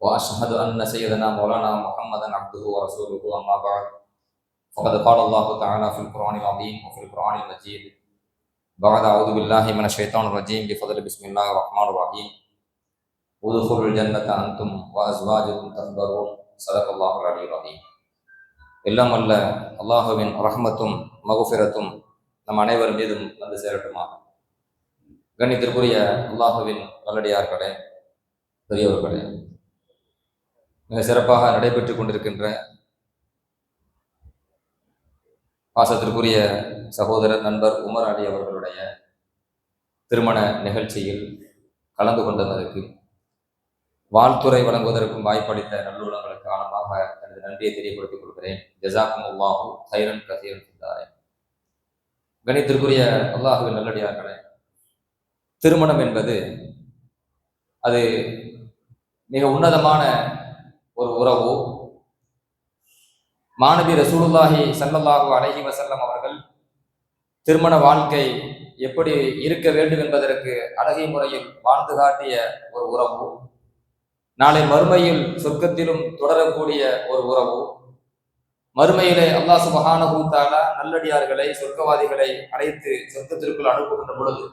واشهد ان سيدنا مولانا محمدا عبده ورسوله اما بعد فقد قال الله تعالى في القران العظيم وفي القران المجيد بعد اعوذ بالله من الشيطان الرجيم بفضل بسم الله الرحمن الرحيم ادخلوا الجنه انتم وازواجكم تحبرون صدق الله العلي العظيم எல்லாம் அல்ல அல்லாஹுவின் ரஹ்மத்தும் மகுஃபிரத்தும் நம் அனைவர் மீதும் வந்து சேரட்டுமா கண்ணித்திற்குரிய அல்லாஹுவின் நல்லடியார்களே பெரியவர்களே மிக சிறப்பாக நடைபெற்று கொண்டிருக்கின்ற பாசத்திற்குரிய சகோதரர் நண்பர் உமர் அலி அவர்களுடைய திருமண நிகழ்ச்சியில் கலந்து கொண்டதற்கு வாழ்த்துறை வழங்குவதற்கும் வாய்ப்பளித்த நல்லுள்ளங்களுக்கு ஆழமாக எனது நன்றியை தெரியப்படுத்திக் கொள்கிறேன். ஜசாக்கும் அல்லாஹூ சைரன் கசீரன் சிந்தாரே கணித்திற்குரிய அல்லாஹுவின் நல்லடியார்களே திருமணம் என்பது அது மிக உன்னதமான ஒரு உறவோ. மாணவி ரசூலுல்லாஹி சல்லல்லாஹு அலஹி வசல்லம் அவர்கள் திருமண வாழ்க்கை எப்படி இருக்க வேண்டும் என்பதற்கு அழகை முறையில் வாழ்ந்து காட்டிய ஒரு உறவு. நாளை மறுமையில் சொர்க்கத்திலும் தொடரக்கூடிய ஒரு உறவு. மறுமையிலே அல்லாஹ் சுபஹானஹூத்தாலா நல்லடியார்களை சொர்க்கவாதிகளை அழைத்து சொர்க்கத்திற்குள் அனுப்புகின்ற பொழுது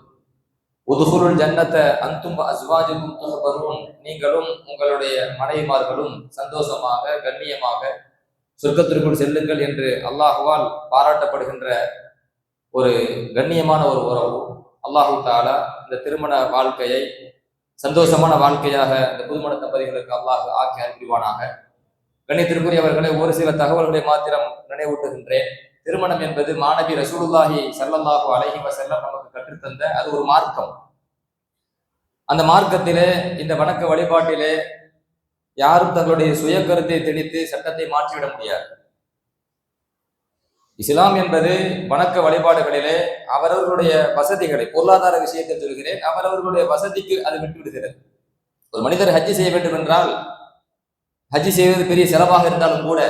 உதுகுருள் ஜன்னத்தை அந்தும் அஸ்வாஜுக்கும் துகபரும் நீங்களும் உங்களுடைய மனைவிமார்களும் சந்தோஷமாக கண்ணியமாக சொர்க்கத்திற்குள் செல்லுங்கள் என்று அல்லாஹுவால் பாராட்டப்படுகின்ற ஒரு கண்ணியமான ஒரு உறவு. அல்லாஹு தாலா இந்த திருமண வாழ்க்கையை சந்தோஷமான வாழ்க்கையாக இந்த புதுமண தம்பதிகளுக்கு அல்லாஹ் ஆக்கி அனுப்பிவானாக கண்ணியத்திற்குரியவர்களை ஒரு சில தகவல்களை மாத்திரம் நினைவூட்டுகின்றேன். திருமணம் என்பது மாணவி ரசூலுல்லாஹி சல்லல்லாஹு அலைஹி வசல்லம் நமக்கு கற்றுத்தந்த அது ஒரு மார்க்கம். அந்த மார்க்கத்திலே இந்த வணக்க வழிபாட்டிலே யாரும் தங்களுடைய சுய கருத்தை திணித்து சட்டத்தை மாற்றிவிட முடியாது. இஸ்லாம் என்பது வணக்க வழிபாடுகளிலே அவரவர்களுடைய வசதிகளை பொருளாதார விஷயத்தை சொல்கிறேன் அவரவர்களுடைய வசதிக்கு அது விட்டுவிடுகிறது. ஒரு மனிதர் ஹஜ்ஜி செய்ய வேண்டும் என்றால் ஹஜ்ஜி செய்வது பெரிய செலவாக இருந்தாலும் கூட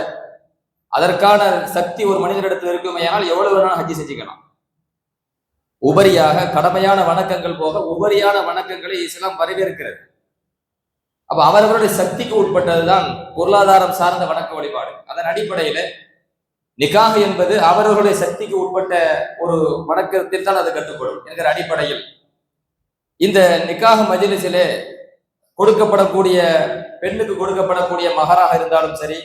அதற்கான சக்தி ஒரு மனிதனிடத்தில் இருக்குமையானால் எவ்வளவு வேணாலும் ஹஜ்ஜி செஞ்சுக்கலாம். உபரியாக கடமையான வணக்கங்கள் போக உபரியான வணக்கங்களை இஸ்லாம் வரவேற்கிறது. அப்ப அவரவருடைய சக்திக்கு உட்பட்டதுதான் பொருளாதாரம் சார்ந்த வணக்க வழிபாடு. அதன் அடிப்படையில நிக்காக என்பது அவரவர்களுடைய சக்திக்கு உட்பட்ட ஒரு வணக்கத்தில் தான் அது கட்டுப்படும் என்கிற அடிப்படையில். இந்த நிக்காக மஜிலிசிலே கொடுக்கப்படக்கூடிய பெண்ணுக்கு கொடுக்கப்படக்கூடிய மகராக இருந்தாலும் சரி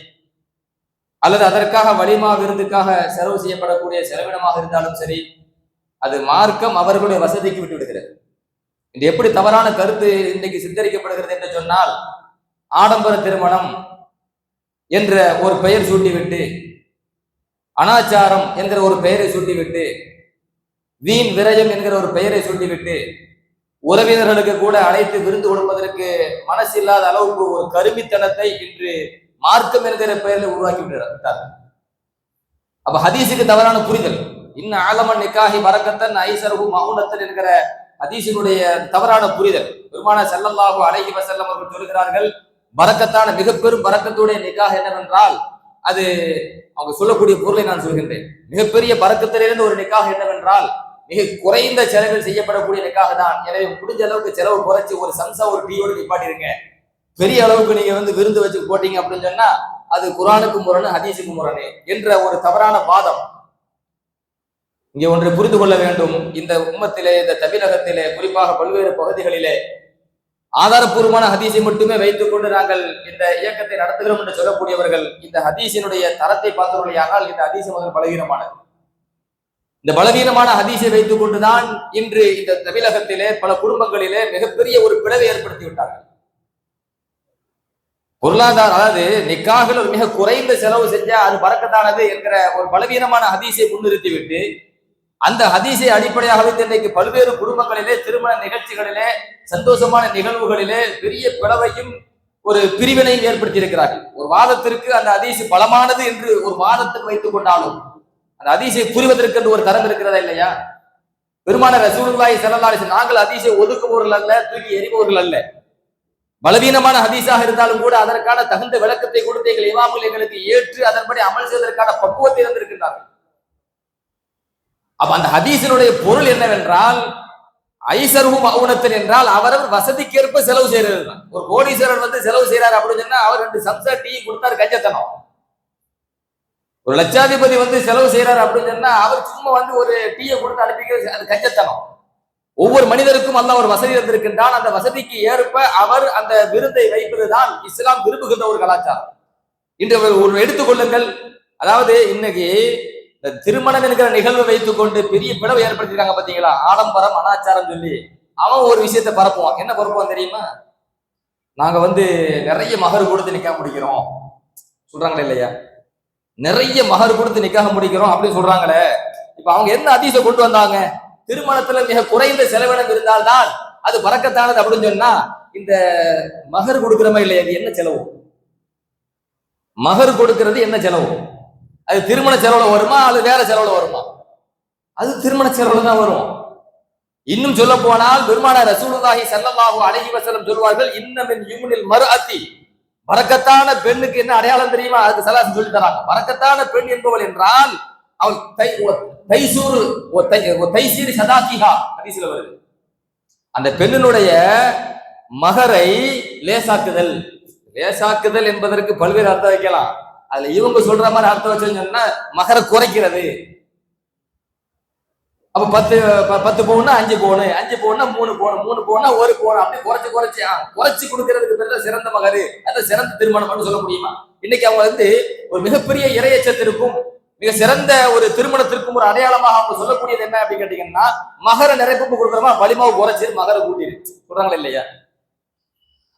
அல்லது அதற்காக வலிமா விருந்துக்காக செலவு செய்யப்படக்கூடிய செலவினமாக இருந்தாலும் சரி அது மார்க்கம் அவர்களுடைய வசதிக்கு விட்டு விடுகிறது. இது எப்படி தவறான கருத்து இன்றைக்கு சித்தரிக்கப்படுகிறது என்று சொன்னால் ஆடம்பர திருமணம் என்ற ஒரு பெயர் சூட்டிவிட்டு அனாச்சாரம் என்கிற ஒரு பெயரை சூட்டிவிட்டு வீண் விரயம் என்கிற ஒரு பெயரை சூட்டிவிட்டு உறவினர்களுக்கு கூட அழைத்து விருந்து கொடுப்பதற்கு மனசில்லாத அளவுக்கு ஒரு கருமித்தனத்தை இன்று மார்க்கம் என்கிற பெயரில் உருவாக்கி விட்டார் அப்ப ஹதீஸுக்கு தவறான புரிதல். இன்னும் ஆலமன் நிக்காஹி மரக்கத்தன் ஐசரகு மவுனத்தன் என்கிற ஹதீஸினுடைய தவறான புரிதல். பெருமான செல்லல்லாஹு அழகி வசல்லம் அவர்கள் சொல்கிறார்கள் பறக்கத்தான மிக பெரும் பறக்கத்துடைய நிக்காக என்னவென்றால் அது அவங்க சொல்லக்கூடிய பொருளை நான் சொல்கின்றேன். மிகப்பெரிய பறக்கத்திலிருந்து ஒரு நிக்காக என்னவென்றால் மிக குறைந்த செலவில் செய்யப்படக்கூடிய நிக்காக தான். எனவே முடிஞ்ச அளவுக்கு செலவு குறைச்சி ஒரு சம்சா ஒரு டீயோடு நிப்பாட்டிருங்க. பெரிய அளவுக்கு நீங்க வந்து விருந்து வச்சு போட்டீங்க அப்படின்னு சொன்னா அது குரானுக்கு முரணு ஹதீஸுக்கு முரணு என்ற ஒரு தவறான வாதம். இங்கே ஒன்றை புரிந்து கொள்ள வேண்டும். இந்த உம்மத்திலே இந்த தமிழகத்திலே குறிப்பாக பல்வேறு பகுதிகளிலே ஆதாரப்பூர்வமான ஹதீஸை மட்டுமே வைத்துக் கொண்டு நாங்கள் இந்த இயக்கத்தை நடத்துகிறோம் என்று சொல்லக்கூடியவர்கள் இந்த ஹதீஸினுடைய தரத்தை பார்த்தவர்களையானால் இந்த ஹதீஸ் முதல் பலவீனமானது. இந்த பலவீனமான ஹதீஸை வைத்துக் கொண்டுதான் இன்று இந்த தமிழகத்திலே பல குடும்பங்களிலே மிகப்பெரிய ஒரு பிளவை ஏற்படுத்தி விட்டார்கள். பொருளாதார அதாவது நிக்காக மிக குறைந்த செலவு செஞ்சா அது பறக்கத்தானது என்கிற ஒரு பலவீனமான ஹதீஸை முன்னிறுத்தி விட்டு அந்த ஹதீஸை அடிப்படையாக வைத்து இன்றைக்கு பல்வேறு குடும்பங்களிலே திருமண நிகழ்ச்சிகளிலே சந்தோஷமான நிகழ்வுகளிலே பெரிய பிளவையும் ஒரு பிரிவினையும் ஏற்படுத்தி இருக்கிறார்கள் ஒரு வாதத்திற்கு அந்த அதிசு பலமானது என்று ஒரு வாதத்துக்கு வைத்துக் கொண்டாலும் அந்த அதிசை புரிவதற்கு என்று ஒரு தரம் இருக்கிறதா இல்லையா? பெருமான ரசூலுல்லாஹி ஸல்லல்லாஹு நாங்கள் அதிசை ஒதுக்குபவர்கள் அல்ல தூக்கி எறிபவர்கள் அல்ல. பலவீனமான ஹதீஸாக இருந்தாலும் கூட அதற்கான தகுந்த விளக்கத்தை கொடுத்து எங்கள் இமாமுல் எங்களுக்கு ஏற்று அதன்படி அமல் செய்வதற்கான பக்குவத்தை இருந்திருக்கின்றார்கள் அப்ப அந்த ஹதீஸினுடைய பொருள் என்னவென்றால் ஐசருகும் அவுனத்தன் என்றால் அவரவர் வசதிக்கேற்ப செலவு செய்யறது தான் ஒரு கோடீஸ்வரர் வந்து செலவு செய்யறாரு அப்படின்னு சொன்னா அவர் ரெண்டு சம்சா டீ கொடுத்தாரு கஞ்சத்தனம். ஒரு லட்சாதிபதி வந்து செலவு செய்யறாரு அப்படின்னு சொன்னா அவர் சும்மா வந்து ஒரு டீயை கொடுத்து அனுப்பிக்கிறது அது கஞ்சத்தனம். ஒவ்வொரு மனிதருக்கும் அல்லாஹ் ஒரு வசதி இருந்திருக்கின்றான் அந்த வசதிக்கு ஏற்ப அவர் அந்த விருந்தை வைப்பதுதான் இஸ்லாம் விரும்புகின்ற ஒரு கலாச்சாரம். இன்று ஒரு- எடுத்துக்கொள்ளுங்கள் அதாவது இன்னைக்கு இந்த திருமணம் என்கிற நிகழ்வு வைத்துக்கொண்டு பெரிய பிளவு ஏற்படுத்திருக்காங்க பாத்தீங்களா? ஆடம்பரம் அனாச்சாரம் சொல்லி அவன் ஒரு விஷயத்தை பரப்புவான். என்ன பரப்புவான் தெரியுமா? நாங்க வந்து நிறைய மகர் கொடுத்து நிக்காம முடிக்கிறோம். சொல்றாங்களே இல்லையா? நிறைய மகர் கொடுத்து நிக்காக முடிக்கிறோம் அப்படின்னு சொல்றாங்களே. இப்ப அவங்க என்ன அதிசயம் கொண்டு வந்தாங்க? திருமணத்துல மிக குறைந்த செலவினம் இருந்தால்தான் அது பறக்கத்தானது அப்படின்னு சொன்னா இந்த மகர் கொடுக்கிறோமா இல்லையா? அது என்ன செலவு? மகர் கொடுக்கிறது என்ன செலவு? அது திருமண செலவுல வருமா? அது வேற செலவுல வருமா? அது திருமண செலவுல தான் வரும். இன்னும் சொல்ல போனால் பெருமான ரசூலுல்லாஹி சல்லல்லாஹு அலைஹி வஸல்லம் சொல்வார்கள் இன்னமின் யும்னில் மர்அத்தி. பரக்கத்தான பெண்ணுக்கு என்ன அடையாளம் தெரியுமா? அதுக்கு சலாசம் சொல்லி தராங்க. பரக்கத்தான பெண் என்பவள் என்றால் அவள் தை தைசூரு தைசூர் தை- தைசீர் சதாகிஹா ஹதீஸ்ல வருது. அந்த பெண்ணினுடைய மகரை லேசாக்குதல். லேசாக்குதல் என்பதற்கு பல்வேறு அர்த்தம் வைக்கலாம். அதுல இவங்க சொல்ற மாதிரி அர்த்தம் வச்சுன்னு மகரை குறைக்கிறது. அப்ப பத்து ப- பத்து பவுன்னா அஞ்சு பவுனு அஞ்சு பவுன்னா மூணு பவுன் மூணு பவுன்னா ஒரு பவுன் அப்படி குறைச்சு குறைச்சு குறைச்சு கொடுக்கறதுக்கு பேர் சிறந்த மகரு. அது சிறந்த திருமணம்னு சொல்ல முடியுமா? இன்னைக்கு அவங்க வந்து ஒரு மிகப்பெரிய இரையச்சத்திற்கும் மிக சிறந்த ஒரு திருமணத்திற்கும் ஒரு அடையாளமாக அவங்க சொல்லக்கூடியது என்ன அப்படின்னு கேட்டீங்கன்னா மகர நிறைப்பு கொடுக்குறமா? வலிமாவை குறைச்சு மகர கூட்டிரு. சொல்றாங்களா இல்லையா?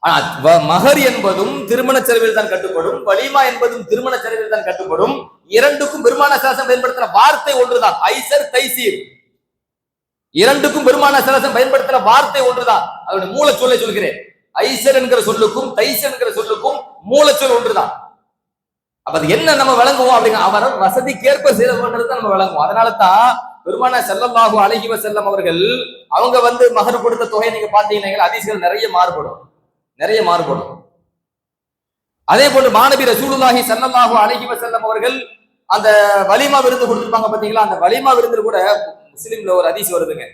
ஆனா மகர் என்பதும் திருமண செலவில் தான் கட்டுப்படும் வலிமா என்பதும் திருமண செலவில் தான் கட்டுப்படும். இரண்டுக்கும் பெருமான சாசம் பயன்படுத்துற வார்த்தை ஒன்றுதான். ஐசர் தைசீர். இரண்டுக்கும் பெருமான சரசம் பயன்படுத்துற வார்த்தை ஒன்றுதான். அதோட மூலச்சொல்லை சொல்கிறேன். ஐசர் என்கிற சொல்லுக்கும் தைசர் என்கிற சொல்லுக்கும் மூலச்சொல் ஒன்றுதான். அப்ப அது என்ன நம்ம விளங்குவோம் அப்படிங்க அவர் வசதிக்கேற்ப செலவு நம்ம விளங்குவோம் அதனால தான் பெருமான செல்லமாகும் அழகிவ செல்லம் அவர்கள் அவங்க வந்து மகர் கொடுத்த தொகையை நீங்க பாத்தீங்கன்னா அதிசயம் நிறைய மாறுபடும். நிறைய மாறுபடும். அதே போன்று மாணவி ரசூலுல்லாஹி செல்லமாகும் அழகிவ செல்லம் அவர்கள் அந்த வலிமா விருந்து கொடுத்துருப்பாங்க பாத்தீங்களா அந்த வலிமா விருந்து கூட முஸ்லீம்ல ஒரு அதிசயம் வருதுங்க.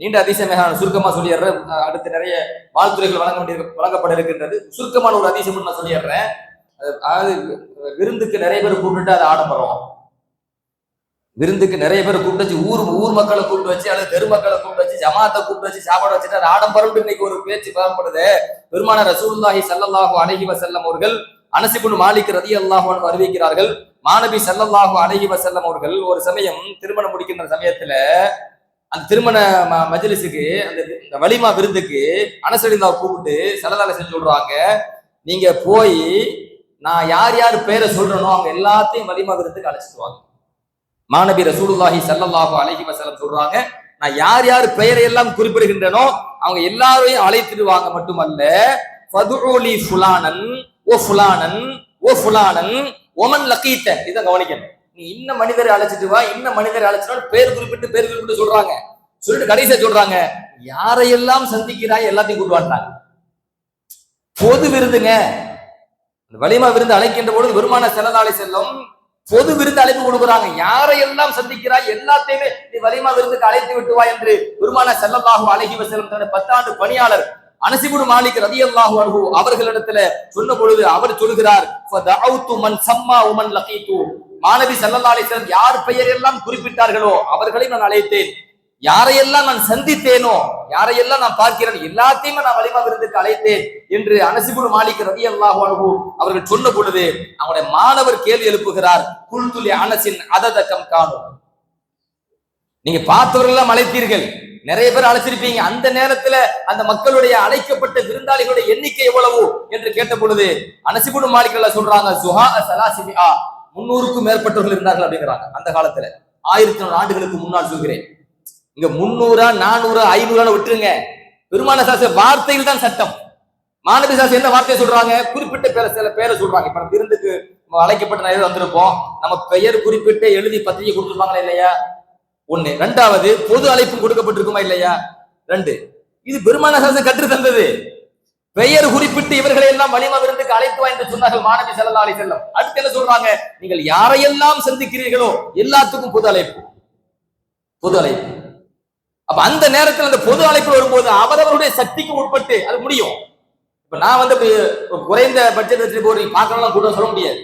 நீண்ட அதிசயமாக நான் சுருக்கமா சொல்லிடுறேன். அடுத்து நிறைய வாழ்த்துறைகள் வழங்க வேண்டிய வழங்கப்பட இருக்கின்றது. சுருக்கமான ஒரு அதிசயம் நான் சொல்லிடுறேன். அதாவது விருந்துக்கு நிறைய பேர் கூப்பிட்டு அது ஆடம்பரம். விருந்துக்கு நிறைய பேர் கூப்பிட்டு வச்சு ஊர் ஊர் மக்களை கூப்பிட்டு வச்சு அல்லது தெரு மக்களை கூப்பிட்டு வச்சு ஜமாத்தை கூப்பிட்டு வச்சு சாப்பாடு வச்சுட்டு அது ஆடம்பரம் இன்னைக்கு ஒரு பேச்சு பரப்படுது பெருமான ரசூலுல்லாஹி ஸல்லல்லாஹு அலைஹி வஸல்லம் அவர்கள் அனசிபுன் மாலிக் ரதி அன்ஹு அறிவிக்கிறார்கள் மாணவி ஸல்லல்லாஹு அலைஹி வஸல்லம் அவர்கள் ஒரு சமயம் திருமணம் முடிக்கின்ற சமயத்துல அந்த திருமண ம- அந்த இந்த வலிமா விருந்துக்கு அனசடிந்தாவை கூப்பிட்டு சல்லல்லாஹு செஞ்சு சொல்றாங்க நீங்க போய் நான் யார் யார் பேரை சொல்றேனோ அவங்க எல்லாத்தையும் வலிமா அழைச்சிடுவாங்க. மாணவி ரசூலுல்லாஹி சல்லல்லாஹு அலஹி வசலம் சொல்றாங்க நான் யார் யார் பெயரை எல்லாம் குறிப்பிடுகின்றனோ அவங்க எல்லாரையும் அழைத்துட்டு வாங்க மட்டுமல்ல ஃபதுஉலி ஃபுலானன் ஓ ஃபுலானன் ஓ ஃபுலானன் ஒமன் லக்கீத்த இதை கவனிக்கணும். நீ இன்ன மனிதரை அழைச்சிட்டு வா இன்ன மனிதரை அழைச்சிட்டு பேர் குறிப்பிட்டு பேர் குறிப்பிட்டு சொல்றாங்க. சொல்லிட்டு கடைசியா சொல்றாங்க யாரையெல்லாம் சந்திக்கிறாய் எல்லாத்தையும் கூட்டு வந்துட்டாங்க. பொது விருதுங்க வலிமா விருந்து அழைக்கின்ற பொழுது பெருமான செல்லலாளி செல்லும். பொது விருந்து அழைப்பு கொடுக்குறாங்க. யாரையெல்லாம் சந்திக்கிறாய்? எல்லாத்தையுமே நீ வலிமா விருந்துக்கு அழைத்து விட்டு வா என்று பெருமான செல்லல்லாஹு அழகி வசலம் தன்னுடைய பத்தாண்டு பணியாளர் அனசிபுடு மாலிக் ரதியல்லாஹு அனுகு அவர்களிடத்துல சொன்ன பொழுது அவர் சொல்கிறார் சம்மா உமன் மாணவி ஸல்லல்லாஹு அலைஹி யார் பெயர் எல்லாம் குறிப்பிட்டார்களோ அவர்களை நான் அழைத்தேன். யாரையெல்லாம் நான் சந்தித்தேனோ யாரையெல்லாம் நான் பார்க்கிறேன் எல்லாத்தையுமே நான் வலிமா விருந்துக்கு அழைத்தேன் என்று அனசிபுடு மாலிக் ரதியல்லாஹு அன்ஹு அவர்கள் சொன்ன பொழுது அவனுடைய மாணவர் கேள்வி எழுப்புகிறார் குல்துலி அனசின் அததக்கம் காணும் நீங்க பார்த்தவர்கள் அழைத்தீர்கள். நிறைய பேர் அழைச்சிருப்பீங்க அந்த நேரத்துல அந்த மக்களுடைய அழைக்கப்பட்ட விருந்தாளிகளுடைய எண்ணிக்கை எவ்வளவு என்று கேட்ட பொழுது அனசிபுடு மாலிகள்ல சொல்றாங்க சுஹா சலாசிபிஆ முன்னூறுக்கும் மேற்பட்டவர்கள் இருந்தார்கள் அப்படிங்கிறாங்க. அந்த காலத்துல ஆயிரத்தி நானூறு ஆண்டுகளுக்கு முன்னால் சொல்கிறேன். இங்க முன்னூறா நானூறா ஐநூறா விட்டுருங்க. பெருமான சாச வார்த்தையில் தான் சட்டம். மாணவி சாஸ் என்ன வார்த்தையை சொல்றாங்க? குறிப்பிட்ட பேர சில பேரை சொல்றாங்க. இப்ப நம்ம விருந்துக்கு நம்ம அழைக்கப்பட்ட நிறைய வந்திருப்போம். நம்ம பெயர் குறிப்பிட்டு எழுதி பத்திரிகை கொடுத்துருப்பாங்களா இல்லையா? ஒண்ணு. ரெண்டாவது பொது அழைப்பு கொடுக்கப்பட்டிருக்குமா இல்லையா? ரெண்டு. இது பெருமான சாசன் கற்று தந்தது. பெயர் குறிப்பிட்டு இவர்களை எல்லாம் வலிமா விருந்துக்கு அழைத்து வா என்று சொன்னார்கள் மாணவி செல்லா அலை செல்லம் அடுத்து என்ன சொல்றாங்க? நீங்கள் யாரையெல்லாம் சந்திக்கிறீர்களோ எல்லாத்துக்கும் பொது அழைப்பு. பொது அழைப்பு. அப்ப அந்த நேரத்தில் அந்த பொது அழைப்பு வரும்போது அவரவருடைய சக்திக்கு உட்பட்டு அது முடியும். இப்ப நான் வந்து குறைந்த பட்ஜெட் வச்சு போய் பார்க்கலாம் கூட சொல்ல முடியாது.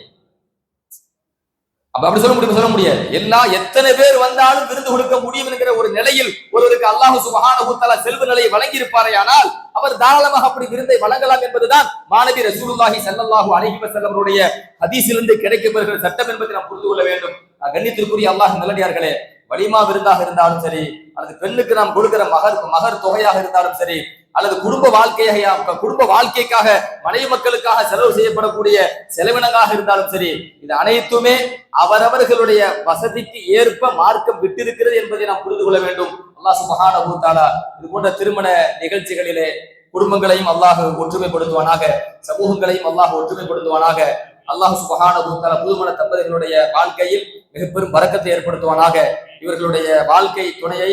அப்ப அப்படி சொல்ல முடியும்? சொல்ல முடியாது. எல்லா எத்தனை பேர் வந்தாலும் விருந்து கொடுக்க முடியும் என்கிற ஒரு நிலையில் ஒருவருக்கு அல்லாஹு சுபஹான தஆலா செல்வ நிலையை வழங்கி இருப்பாரே ஆனால் அவர் தாராளமாக அப்படி விருந்தை வழங்கலாம் என்பதுதான் மாணவி ரசூலுல்லாஹி ஸல்லல்லாஹு அலைஹி வஸல்லம் அவருடைய ஹதீஸிலிருந்து கிடைக்கப்பெறுகிற சட்டம் என்பதை நாம் புரிந்து கொள்ள வேண்டும். கண்ணியத்திற்குரிய அல்லாஹ் நல்லடியார்களே வலிமா விருந்தாக இருந்தாலும் சரி அல்லது பெண்ணுக்கு நாம் கொடுக்கிற மகர் மகர் தொகையாக இருந்தாலும் சரி அல்லது குடும்ப வாழ்க்கையாக குடும்ப வாழ்க்கைக்காக மனைவி மக்களுக்காக செலவு செய்யப்படக்கூடிய செலவினங்களாக இருந்தாலும் சரி இது அனைத்துமே அவரவர்களுடைய வசதிக்கு ஏற்ப மார்க்கம் விட்டிருக்கிறது என்பதை நாம் புரிந்து கொள்ள வேண்டும். அல்லாஹ் சுபஹானஹு தஆலா இது போன்ற திருமண நிகழ்ச்சிகளிலே குடும்பங்களையும் அல்லாஹ் ஒற்றுமைப்படுத்துவானாக சமூகங்களையும் அல்லாஹ் ஒற்றுமைப்படுத்துவானாக. அல்லாஹ் சுபஹான தஆலா புதுமண தம்பதிகளுடைய வாழ்க்கையில் மிக பெரும் வரக்கத்தை ஏற்படுத்துவானாக. இவர்களுடைய வாழ்க்கை துணையை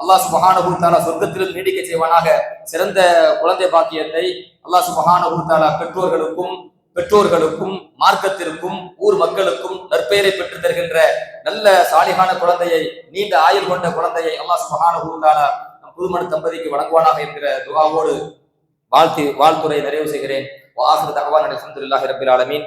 அல்லாஹ் சுபஹான தஆலா சொர்க்கத்திலும் நீடிக்க செய்வானாக. சிறந்த குழந்தை பாக்கியத்தை அல்லாஹ் சுபஹான தஆலா பெற்றோர்களுக்கும் பெற்றோர்களுக்கும் மார்க்கத்திற்கும் ஊர் மக்களுக்கும் நற்பெயரை பெற்று தருகின்ற நல்ல சாலிகான குழந்தையை நீண்ட ஆயுள் கொண்ட குழந்தையை அல்லாஹ் சுபஹான தஆலா நம் புதுமண தம்பதிக்கு வழங்குவானாக என்கிற துவாவோடு வாழ்த்து வாழ்த்துறை நிறைவு செய்கிறேன். வாஹிரு தகவான் அல்ஹம்துலில்லாஹி ரபில் ஆலமீன்.